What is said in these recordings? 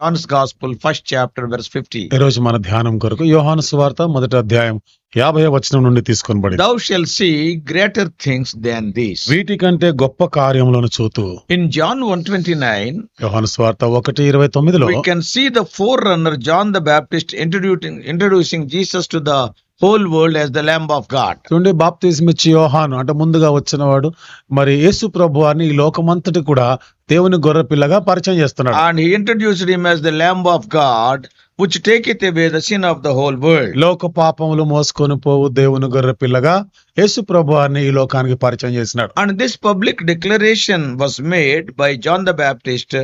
యోహాన్స్ gospel first chapter verse fifty ఈ రోజు మన ధ్యానం కొరకు యోహాన్ సువార్త మొదటి అధ్యాయం యాభై వచనం నుండి తీసుకొని పడి thou shalt see greater things than this వీటి కంటే గొప్ప కార్యములను చూతూ. In John one twenty nine యోహాన్ సువార్త ఒకటి ఇరవై తొమ్మిదిలో can see the forerunner John the Baptist introducing introducing Jesus to the whole world the lamb of God చూడండి బాప్తిజం ఇచ్చి యోహాను అంటే ముందుగా వచ్చిన వాడు మరి యేసు ప్రభు అని ఈ లోకమంతటి కూడా దేవుని గొర్రె పిల్లగా పరిచయం చేస్తున్నాడు. And introduced him as the lamb of God which take it away the sin of the whole world లోక పాపములు మోసుకొని పోవు దేవుని గొర్రె పిల్లగా యేసు ప్రభు అని ఈ లోకానికి పరిచయం చేసినాడు. And this public declaration was made by John the Baptist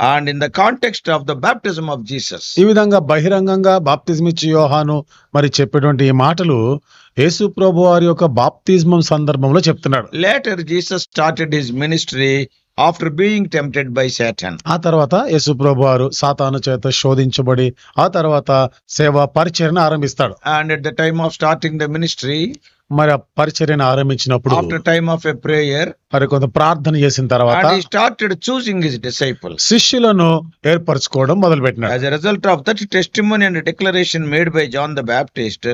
and in the context of the baptism of Jesus ఈ విధంగా బహిరంగంగా బాప్తిజం ఇచ్చి యోహాను మరి చెప్పేటువంటి ఈ మాటలు యేసు ప్రభు వారి యొక్క బాప్తిజం సందర్భంలో చెప్తున్నాడు. Later Jesus started his ministry after being tempted by Satan ఆ తర్వాత యేసు ప్రభు వారు సాతాను చేత శోధించబడి ఆ తర్వాత సేవా పరిచయన ఆరంభిస్తాడు. And at the time of starting the ministry మరి ఆ పరిచర్యను ఆరంభించినప్పుడు ఆఫ్టర్ టైమ్ ఆఫ్ ప్రేయర్ మరి కొంత ప్రార్థన చేసిన తర్వాత చూసింగ్ హిస్ శిష్యులను ఏర్పరచుకోవడం మొదలుపెట్టాడు as a result and declaration made by John the Baptist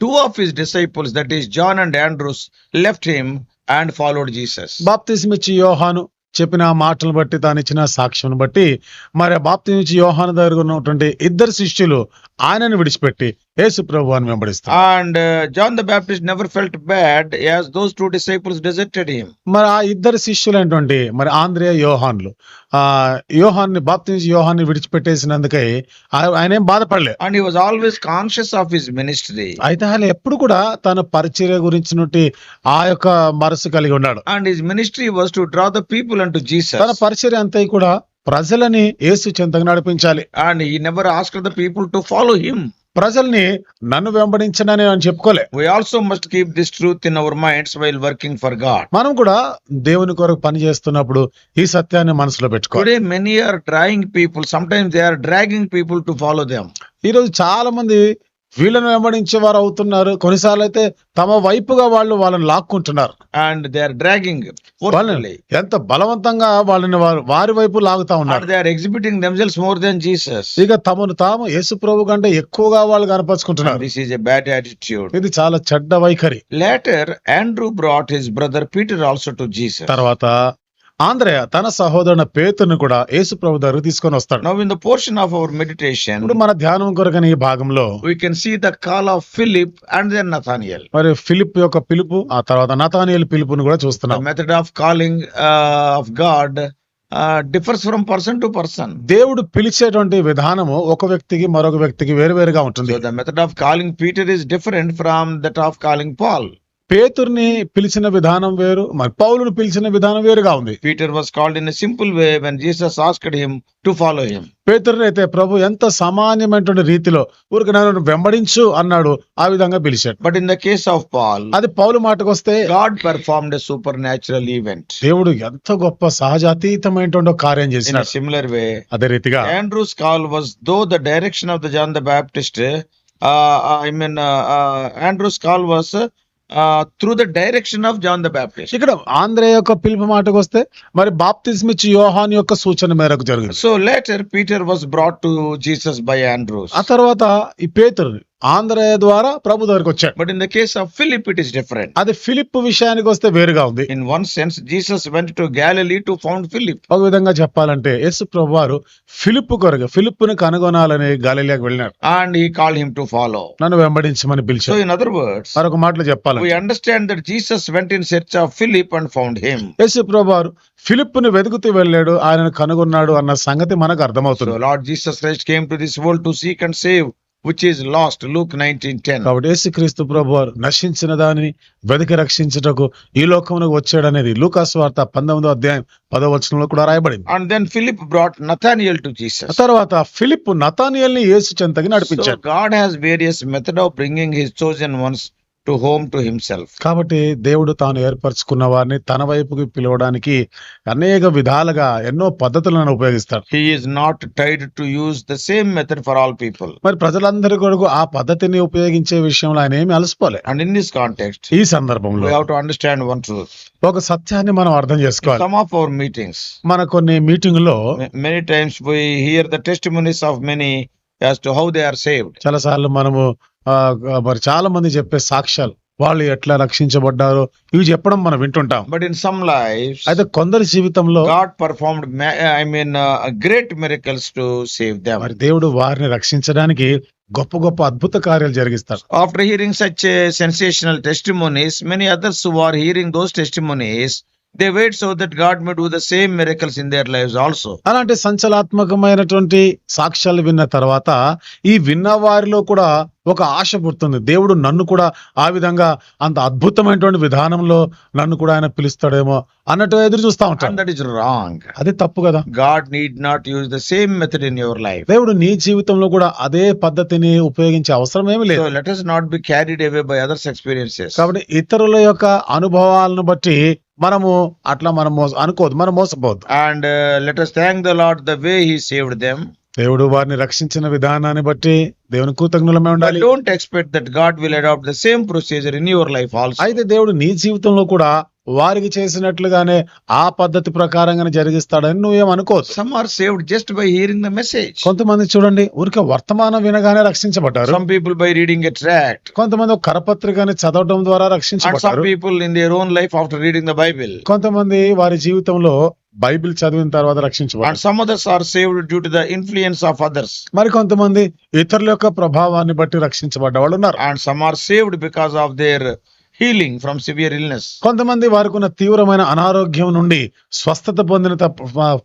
two of his disciples that is John and Andrews left him and followed Jesus బాప్తిజం ఇచ్చి యోహాను చెప్పిన మాటలను బట్టి తాను ఇచ్చిన సాక్ష్యం బట్టి మరి ఆ బాప్తిజం ఇచ్చి యోహాను దగ్గర ఉన్నటువంటి ఇద్దరు శిష్యులు ఆయనను విడిచిపెట్టి యేసు ప్రభు అని వెంబడిస్తారు uh, John the Baptist never felt bad as those two disciples deserted him. మరి ఆ ఇద్దరు శిష్యులైనటువంటి మరి ఆంధ్రేయ యోహాన్లు ఆ యోహాన్ని బాప్తిజ్ యోహాన్ని విడిచిపెట్టేసినందుకై ఆయన ఏం బాధపడలేదు and he was always conscious of his ministry అయితే ఎప్పుడు కూడా తన పరిచర్య గురించి నుండి ఆ యొక్క మనసు కలిగి ఉన్నాడు. And his ministry was to draw the people and to Jesus తన పరిచర్య అంతా కూడా ప్రజలని ఏసు చింతగా నడిపించాలి. And he never asked the people to follow him ప్రజల్ని నన్ను వెంబడించనని అని చెప్పుకోలే. We also must keep this truth in our minds while working for God మనం కూడా దేవుని కొరకు పని చేస్తున్నప్పుడు ఈ సత్యాన్ని మనసులో పెట్టుకో today many are drawing people some times they are dragging people to follow them ఈరోజు చాలా మంది వీళ్ళను వెంబడించే వారు అవుతున్నారు. కొన్నిసార్లు అయితే తమ వైపుగా వాళ్ళు వాళ్ళని లాక్కుంటున్నారు. అండ్ దే ఆర్ డ్రాగింగ్ ఎంత బలవంతంగా వాళ్ళని వారి వైపు లాగుతా ఉన్నారు. They are exhibiting themselves more than Jesus ఇక తమను తాము యేసు ప్రభు కంటే ఎక్కువగా వాళ్ళు కనపరుచుకుంటున్నారు. This is a bad attitude ఇది చాలా చెడ్డ వైఖరి. Later Andrew brought his brother Peter also to Jesus తర్వాత ఆంధ్రయ తన సహోదరుని పేతును కూడా యేసు ప్రభు దగ్గర తీసుకొని వస్తాడు. Now in the portion of our meditation ఇప్పుడు మన ధ్యానం కొరకని ఈ భాగంలో we can see the call of Philip and then Nathaniel మరి ఫిలిప్ యొక్క పిలుపు ఆ తర్వాత నథానియల్ పిలుపును కూడా చూస్తున్నాం. Method of calling of God difference from person to person దేవుడు పిలిచేటువంటి విధానము ఒక వ్యక్తికి మరొక వ్యక్తికి వేరువేరుగా ఉంటుంది. The method of calling Peter is different from that of calling Paul పేతుర్ని పిలిచిన విధానం వేరు మరి పౌలును పిలిచిన విధానం వేరుగా ఉంది. Peter was called in simple way when Jesus asked him to follow him పేతుర్ని అయితే ప్రభు ఎంత సామాన్యమైనటువంటి రీతిలో ఊరికి నన్ను వెంబడించు అన్నాడు ఆ విధంగా పిలిచాడు. But in the case of Paul అది పౌలు మాటకు వస్తే God perform supernatural event దేవుడు ఎంత గొప్ప సహజ అతీతమైనటువంటి కార్యం చేసిన సిమిలర్ వే అదే రీతిగా Andrews call was though the direction of the John the Baptist I mean Andrews call was through the direction of John the Baptist ఇక్కడ ఆంధ్ర యొక్క పిలుపు మాటకు వస్తే మరి బాప్తిస్ ఇచ్చి యోహాన్ యొక్క సూచన మేరకు జరిగింది. So later Peter was brought to Jesus by Andrews ఆ తర్వాత ఈ పేతరు ఆంధ్ర ద్వారా ప్రభు దగ్గరికి వచ్చాడు. But in the case of Philip it is different అది ఫిలిప్ విషయానికి వస్తే వేరుగా ఉంది. In one sense Jesus went to Galilee to found Philip ఒక విధంగా చెప్పాలంటే ఎస్ ప్రభు వారు ఫిలిప్ కొరకు ఫిలిప్ని కనుగొనాలని గాలిలోకి వెళ్ళినారు. అండ్ ఈ కాల్ హిమ్ టు ఫాలో నన్ను వెంబడించమని పిలిచారు. ఇన్ అదర్ వర్డ్స్ మరొక మాటలు చెప్పాలి we understand that Jesus went in search of Philip and found him yes ప్రభు వారు ఫిలిప్ని వెతుకుతూ వెళ్ళాడు ఆయనను కనుగొన్నాడు అన్న సంగతి మనకు అర్థమవుతుంది. Lord Jesus Christ came to this world to seek and save is lost. Luke 19:10. కాబట్టి యేసుక్రీస్తు ప్రభు వారు నశించిన దానిని వెతికి రక్షించుటకు ఈ లోకమునకు వచ్చాడనేది లూకాసు వార్త పంతొమ్మిదో అధ్యాయం పదో వచనంలో కూడా రాయబడింది And then Philip brought Nathanael to ఆ Jesus. తర్వాత ఫిలిప్ నతానియల్ని యేసు చెంతకి So నడిపించాడు God has various method of bringing His chosen ones to home to himself కాబట్టి దేవుడు తాను ఏర్పరచుకున్న వారిని తన వైపుకి పిలవడానికి అనేక విధాలుగా ఎన్నో పద్ధతులను ఉపయోగిస్తాడు. He is not tied to use the same method for all people మరి ప్రజలందరి కొడుకు ఆ పద్ధతిని ఉపయోగించే విషయంలో ఆయన ఏమి అలసిపోలే. అండ్ ఇన్ దిస్ కాంటెక్స్ట్ ఈ సందర్భంలో how to understand one truth ఒక సత్యాన్ని మనం అర్థం చేసుకోవాలి. సమ్ ఆఫ్ మీటింగ్స్ మన కొన్ని మీటింగ్లో many times we hear the testimonies of many as to how they are saved చాలా సార్లు మనము మరి చాలా మంది చెప్పే సాక్ష్యాలు వాళ్ళు ఎట్లా రక్షించబడ్డారు ఇవి చెప్పడం మనం వింటుంటాం. బట్ ఇన్ సమ్ లైఫ్ అయితే కొందరి జీవితంలో God performed I mean great miracles to save them మరి దేవుడు వారిని రక్షించడానికి గొప్ప గొప్ప అద్భుత కార్యాలు జరిగిస్తారు after hearing such sensational testimonies many others were hearing those testimonies they wait so that God may do the same miracles in their life also అలాంటి సంచలాత్మకమైనటువంటి సాక్ష్యాలు విన్న తర్వాత ఈ విన్న వారిలో కూడా ఒక ఆశ పుడుతుంది. దేవుడు నన్ను కూడా ఆ విధంగా అంత అద్భుతమైనటువంటి విధానంలో నన్ను కూడా ఆయన పిలుస్తాడేమో అన్నట్టు ఎదురు చూస్తా ఉంటాడు. రాంగ్ అది తప్పు కదా. God need not use the same method in your life దేవుడు నీ జీవితంలో కూడా అదే పద్ధతిని ఉపయోగించే అవసరం ఏమి లేదు. Let us not be carried away by others experiences కాబట్టి ఇతరుల యొక్క అనుభవాలను బట్టి మనము అట్లా మనం మోస అనుకోదు మనం మోసపోదు and let thank the Lord the way he saved them దేవుడు వారిని రక్షించిన విధానాన్ని బట్టి దేవుని కృతజ్ఞులమే ఉండాలి. Don't expect that God will adopt the same procedure in your life also అయితే దేవుడు నీ జీవితంలో కూడా వారికి చేసినట్లుగానే ఆ పద్ధతి ప్రకారంగానే జరిగిస్తాడని నువ్వేమనుకో some are saved just by hearing the message కొంతమంది చూడండి ఊరికి వర్తమానం వినగానే రక్షించబడ్డారు. Some people by reading it కొంతమంది కరపత్రికని చదవడం ద్వారా రక్షించబడ్డారు. Some people in their own life after reading the Bible కొంతమంది వారి జీవితంలో బైబిల్ చదివిన తర్వాత రక్షించబడ్డారు. Some others are saved due the influence of others మరి కొంతమంది ఇతరుల యొక్క ప్రభావాన్ని బట్టి రక్షించబడ్డ వాళ్ళు ఉన్నారు and some are saved because of their healing from severe illness కొంతమంది వారికి ఉన్న తీవ్రమైన అనారోగ్యం నుండి స్వస్థత పొందిన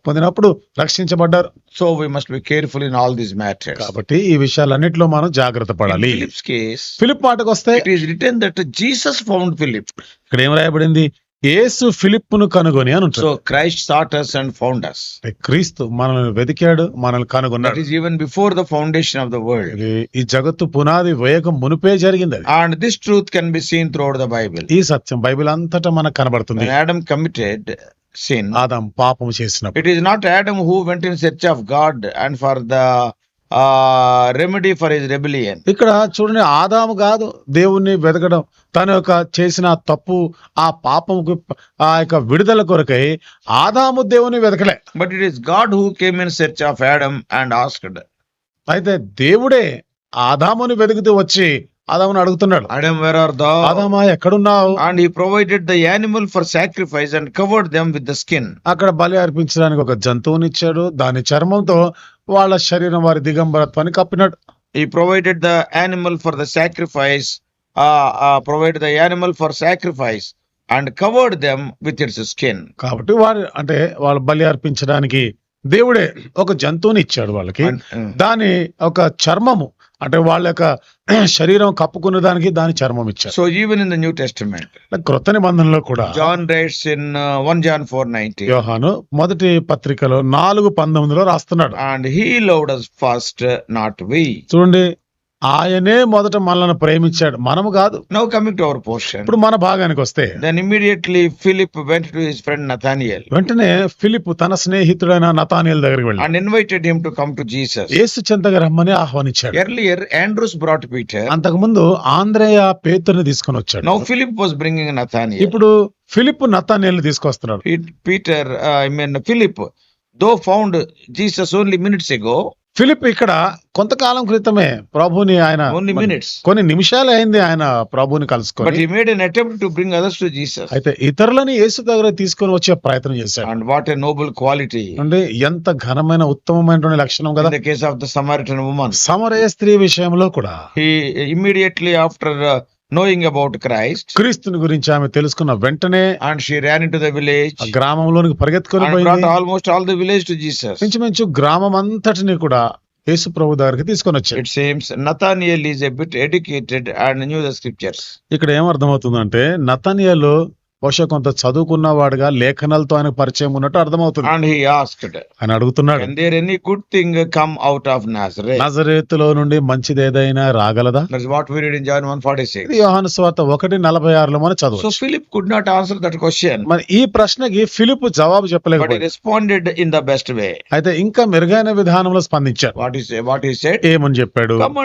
పొందినప్పుడు రక్షించబడ్డారు. So we must be careful in all this matter కాబట్టి ఈ విషయాలన్నిటిలో మనం జాగ్రత్త పడాలి. ఫిలిప్ మాటకు వస్తే is written that Jesus found Philip ఇక్కడ ఏం రాయబడింది? యేసు ఫిలిప్ను కనుగొని అని so Christ starters and founders క్రీస్తు మనల్ని వెతికాడు మనల్ని కనుగొన్నాడు. Is even before the foundation of the world ఈ జగత్తు పునాది వేగం మునిపే జరిగింది and this truth can be seen through the Bible ఈ సత్యం బైబిల్ అంతటా మనకు కనబడుతుంది. యాడమ్ కమిటెడ్ సీన్ ఆదాం పాపం చేసినప్పుడు. It is not Adam who went in search of God and for the remedy for his rebellion. ఇక్కడ చూడండి ఆదాము కాదు దేవుణ్ణి వెతకడం. తన యొక్క చేసిన తప్పు ఆ పాపముకు ఆ యొక్క విడుదల కొరకై ఆదాము దేవుని వెతకలే. But it is God who came in search of Adam and asked, అయితే దేవుడే ఆదాముని వెతుకుతూ వచ్చి ఆదామును అడుగుతున్నాడు అడమ్ వేర్ ఆర్ దా ఎక్కడున్నావు? And he provided the animal for sacrifice and covered them with the skin అక్కడ బలి అర్పించడానికి ఒక జంతువుని ఇచ్చాడు దాని చర్మంతో వాళ్ళ శరీరం వారి దిగంబరత్వాన్ని కప్పినాడు. He provided the animal for the sacrifice provide the animal for sacrifice and covered them with its skin కాబట్టి వారు అంటే వాళ్ళ బలి అర్పించడానికి దేవుడే ఒక జంతువుని ఇచ్చాడు వాళ్ళకి. దాని ఒక చర్మము అంటే వాళ్ళ యొక్క శరీరం కప్పుకునే దానికి దాని చర్మం ఇచ్చారు. So even in the New Testament, క్రొత్త నిబంధనలో కూడా John writes in uh, 1 John 4:19, యోహాను మొదటి పత్రికలో నాలుగు పంతొమ్మిదిలో రాస్తున్నాడు. And he loved us first, not we. చూడండి ఆయనే మొదట మనల్ని ప్రేమించాడు. మనము కాదు. Now coming to our portion ఇప్పుడు మన భాగానికి వస్తే దాని immediately Philip went to his friend Nathaniel వెంటనే ఫిలిప్ తన స్నేహితుడైన నతానియల్ దగ్గరికి వెళ్ళి and invited him to come to Jesus Yesu చింతగా రమ్మని ఆహ్వానించాడు. ఎర్లియర్ ఆండ్రూస్ బ్రాట్ పీటర్ అంతకు ముందు ఆంద్రేయా పేతుని తీసుకొని వచ్చాడు. Now Philip was bringing Nathaniel ఇప్పుడు ఫిలిప్ నతానియల్ని తీసుకొస్తున్నాడు Peter I mean Philip though found Jesus only minutes ago Philip ఇక్కడ కొంతకాలం క్రితమే ప్రభుని ఆయన కొన్ని నిమిషాలు అయింది ఆయన ప్రభుని కలుసుకుని. అయితే ఇతరులని ఏసు దగ్గర తీసుకొని వచ్చే ప్రయత్నం చేశారు అండ్ వాట్ నోబుల్ క్వాలిటీ అంటే ఎంత ఘనమైన ఉత్తమమైనటువంటి లక్షణం కదా. Case of the Samaritan woman సమరయ స్త్రీ విషయంలో కూడా. Immediately after knowing about Christ క్రీస్తుని గురించి ఆమె తెలుసుకున్న వెంటనే and she ran into the village గ్రామంలోనికి పరిగెత్తుకొని almost all the village to Jesus మంచి మించు గ్రామం అంతటిని కూడా యేసు ప్రభు దగ్గరికి తీసుకొని వచ్చాడు. Nathaniel is a bit educated and scriptures ఇక్కడ ఏం అర్థమవుతుందంటే నతానియల్ బహుశా కొంత చదువుకున్నవాడుగా లేఖనాలతో ఆయన పరిచయం ఉన్నట్టు అర్థమవుతుంది. ఆయన అడుగుతున్నాడు. కమ్ అవుట్ ఆఫ్ నజరేతులో నుండి మంచిది ఏదైనా రాగలదా వాట్ యోహాను స్వార్త ఒకటి నలభై ఆరులో మనం చదువు Philip could not answer that question మరి ఈ ప్రశ్నకి ఫిలిప్ జవాబు చెప్పలేదు responded in the best way అయితే ఇంకా మెరుగైన విధానంలో స్పందించారు వాట్ ఈస్ వాట్ ఈస్ ఏమని చెప్పాడు? కమ్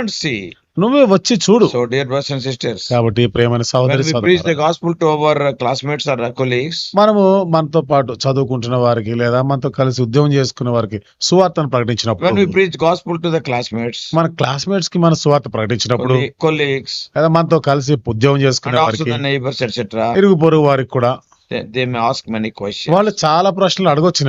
నువ్వే వచ్చి చూడు. So dear brothers and sisters కాబట్టి ప్రేమని సోదరి సోదరులు please the gospel to our classmates or colleagues మనము మనతో పాటు చదువుకుంటున్న వారికి లేదా మనతో కలిసి ఉద్యోగం చేసుకున్న వారికి సువార్తను ప్రకటించినప్పుడు when we preach gospel to the classmates మన క్లాస్మేట్స్కి మన సువార్త ప్రకటించినప్పుడు కొలీగ్స్ లేదా మనతో కలిసి ఉద్యోగం చేసుకున్న వారికి ఆల్సో ది నైబర్స్ ఎట్సెట్రా ఇరుగు వారికి కూడా వాళ్ళు చాలా ప్రశ్నలు అడగొచ్చు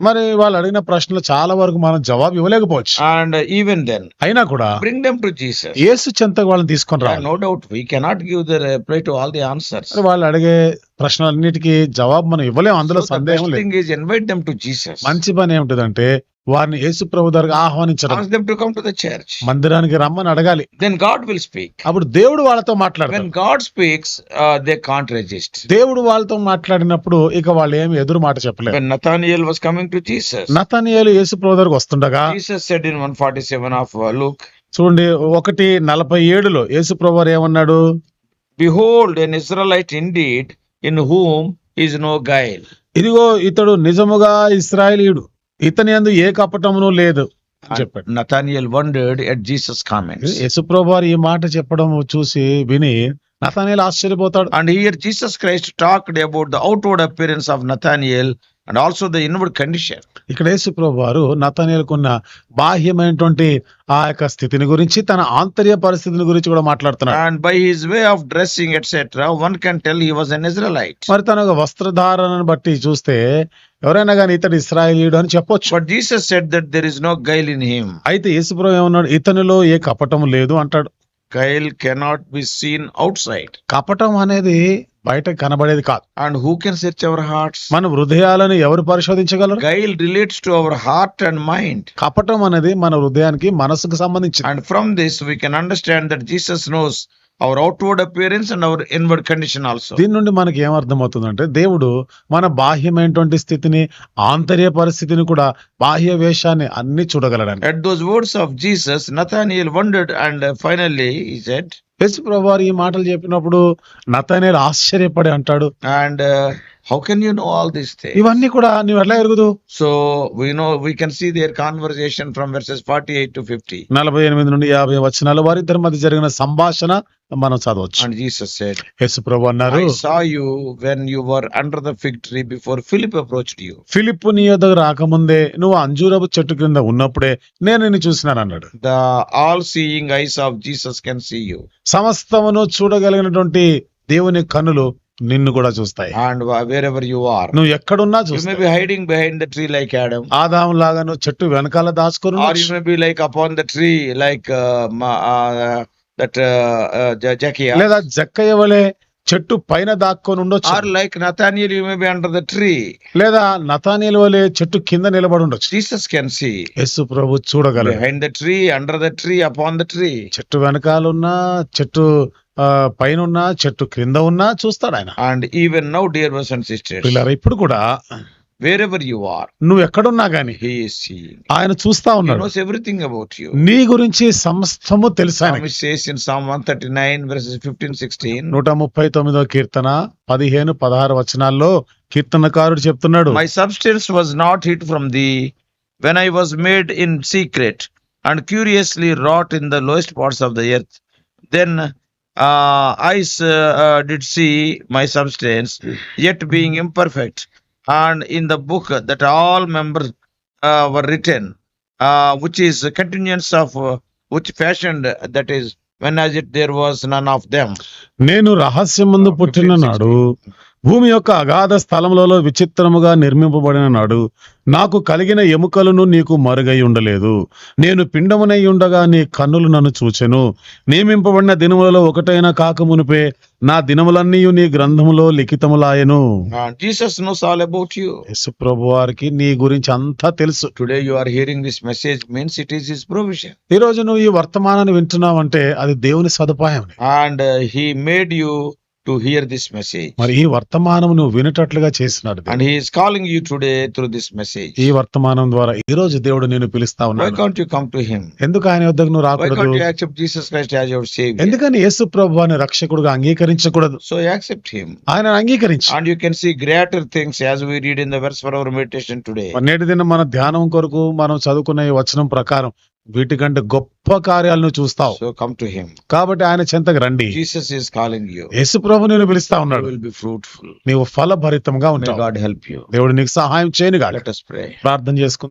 మరి వాళ్ళు అడిగిన ప్రశ్నలు చాలా వరకు మనం జవాబు ఇవ్వలేకపోవచ్చు. అండ్ ఈవెన్ దెన్ అయినా కూడా bring them to Jesus Yesu చెంత వాళ్ళని తీసుకొని రా no doubt we cannot give the reply to all the answers వాళ్ళు అడిగే ప్రశ్నలన్నిటికీ జవాబు మనం ఇవ్వలేము అందులో సందేహం లేదు. ఇన్వైట్ దెమ్ టు జీసస్ మంచి పని ఏమిటంటే వారిని యేసు ప్రభు దగ్గర ఆహ్వానించడం. మందిరానికి రమ్మని అడగాలి. దెన్ గాడ్ విల్ స్పీక్ అప్పుడు దేవుడు వాళ్ళతో మాట్లాడతాడు. గాడ్ స్పీక్స్ దే కాంట్ దేవుడు వాళ్ళతో మాట్లాడినప్పుడు ఇక వాళ్ళు ఏమి ఎదురు మాట చెప్పలేదు Nathaniel was coming to Jesus Nathaniel Yesu ప్రభు దగ్గరికి వస్తుండగా సెడ్ ఇన్ 147 ఆఫ్ లూక్ చూడండి ఒకటి నలభై ఏడులో యేసు ప్రభు ఏమన్నాడు? Behold an Israelite indeed in whom is no guile ఇదిగో ఇతడు నిజముగా ఇస్రాయలీయుడు. ఇతని అందు ఏ కపటమును లేదు చెప్పాడు. ఈ మాట చెప్పడం చూసి విని నథానియల్ ఆశ్చర్యపోతాడు. And here Jesus Christ talked about the outward appearance of Nathaniel and also the inward condition. ఇక్కడ యేసుప్రభు వారు నతనేలుకున్న బాహ్యమైనటువంటి ఆ యొక్క స్థితిని గురించి తన ఆంతర్య పరిస్థితిని గురించి కూడా మాట్లాడుతున్నాడు And by his way of dressing, etc., one can tell he was an Israelite. మరి తన వస్త్రధారణను బట్టి చూస్తే ఎవరైనా కానీ ఇతడు ఇస్రాయేలీయుడు అని చెప్పొచ్చు But Jesus said that there is no guile in him. అయితే యేసుప్రభు ఏమన్నాడు ఇతనిలో ఏ కపటం లేదు అంటాడు guile cannot be seen outside కపటం అనేది బయట కనబడేది కాదు. And who can search our heart మన హృదయాలను ఎవరు పరిశోధించగలరు? Guile relates to our heart and mind కపటం అనేది మన హృదయానికి మనసుకు సంబంధించి and from this we can understand that Jesus knows our outward appearance and our inward condition also దీని నుండి మనకి ఏం అర్థమవుతుంది అంటే దేవుడు మన బాహ్యమైనటువంటి స్థితిని ఆంతర్య పరిస్థితిని కూడా బాహ్య వేషాన్ని అన్ని చూడగలడు at those words of Jesus Nathaniel wondered and finally he said ప్రభు ఈ మాటలు చెప్పినప్పుడు నథానియల్ ఆశ్చర్యపడి అంటాడు. And how can you know all this thing ఇవన్నీ కూడా నువ్వు ఎట్లా ఎరుగుదు? So we know we can see their conversation from verses forty eight to fifty నలభై ఎనిమిది నుండి యాభై వచ్చినాలు వారిద్దరి మధ్య జరిగిన సంభాషణ మనం చదవచ్చు. అండ్ జీసస్ సెడ్ యేసు ప్రభు అన్నారు I saw you when you were under the fig tree before Philip approached you Philip నీ యొద్ద రాకముందే నువ్వు అంజూరపు చెట్టు కింద ఉన్నప్పుడే నేను నిన్ను చూసినాను అన్నాడు. The all seeing eyes of Jesus can see you సమస్తమును చూడగలిగినటువంటి దేవుని కన్నులు నిన్ను కూడా చూస్తాయి. And wherever you are నువ్వు ఎక్కడ ఉన్నా చూస్తావు you may be hiding behind the tree like Adam Adam నువ్వు చెట్టు వెనకాల దాచుకొని or you may be like upon the tree like that Zacchaeus లేదా జక్కయ్య చెట్టు పైన దాక్కునుండొచ్చు like Nathaniel you may be under the tree లేదా నతానియల్ వలె చెట్టు కింద నిలబడి ఉండొచ్చు. కెన్ సి యేసు ప్రభు చూడగలడు. Behind the tree under the tree upon the tree చెట్టు వెనకాల ఉన్న చెట్టు పైన ఉన్న చెట్టు క్రింద ఉన్న చూస్తాడు ఆయన. And even now dear brothers ఇప్పుడు కూడా wherever you are, నువ్వు ఎక్కడున్నా గాని He is seeing. ఆయన చూస్తా He ఉన్నాడు knows everything about you. నీ గురించి సమస్తము తెలుసు ఆయనకి Psalmist says in Psalm 139, verses 15, 16, నూట ముప్పై తొమ్మిదో కీర్తన పదిహేను పదహారు వచనాల్లో కీర్తనకారుడు చెప్తున్నాడు My substance was not hid from thee when I was made in secret and curiously wrought in the lowest parts of the earth. Then uh, eyes uh, uh, did see my substance, yet being imperfect, and in the book that all members uh, were written, uh, which is a continuance of uh, which fashioned, that is, when as it there was none of them. నేను రహస్యం ముందు పుట్టిన నాడు భూమి యొక్క అగాధ స్థలములలో విచిత్రముగా నిర్మింపబడిన నాడు నాకు కలిగిన ఎముకలను నీకు మరుగై ఉండలేదు. నేను పిండమునై ఉండగా నీ కన్నులు నన్ను చూచెను. నియమింపబడిన దినములలో ఒకటైనా కాకమునిపే నా దినములన్నీ నీ గ్రంథములో లిఖితములాయను. About you. యేసుప్రభు వారికి నీ గురించి అంతా తెలుసు. Today you are hearing this message means it is his provision. ఈ రోజు నువ్వు ఈ వర్తమానాన్ని వింటున్నావంటే అది దేవుని సదుపాయం And uh, he made to hear this message మరి ఈ వర్తమానం నువ్వు వినటట్లుగా చేస్తున్నాడు and he's calling you today through this message ఈ వర్తమానం ద్వారా ఈ రోజు దేవుడు నేను పిలుస్తా ఉన్నా why you come to him ఎందుకు ఆయన వద్దకు నువ్వు రాకూడదు? జీసస్ క్రైస్ట్ ఎందుకని యేసు ప్రభువాని రక్షకుడుగా అంగీకరించకూడదు? సో యాక్సెప్ట్ హిమ్ ఆయన అంగీకరించు. And you can see greater things as we read in the verse for our meditation today నేటి దిన మన ధ్యానం కొరకు మనం చదువుకునే వచనం ప్రకారం వీటికంటే గొప్ప కార్యాలను చూస్తావు come to Him. కాబట్టి ఆయన చెంతకు రండి Jesus is calling you. యేసు ప్రభు నేను పిలుస్తా ఉన్నాడు will be fruitful. నీవు ఫలభరితంగా ఉంటావు God help you. దేవుడు నీకు సహాయం చేయనుగా Let us pray. ప్రార్థన చేసుకుందాం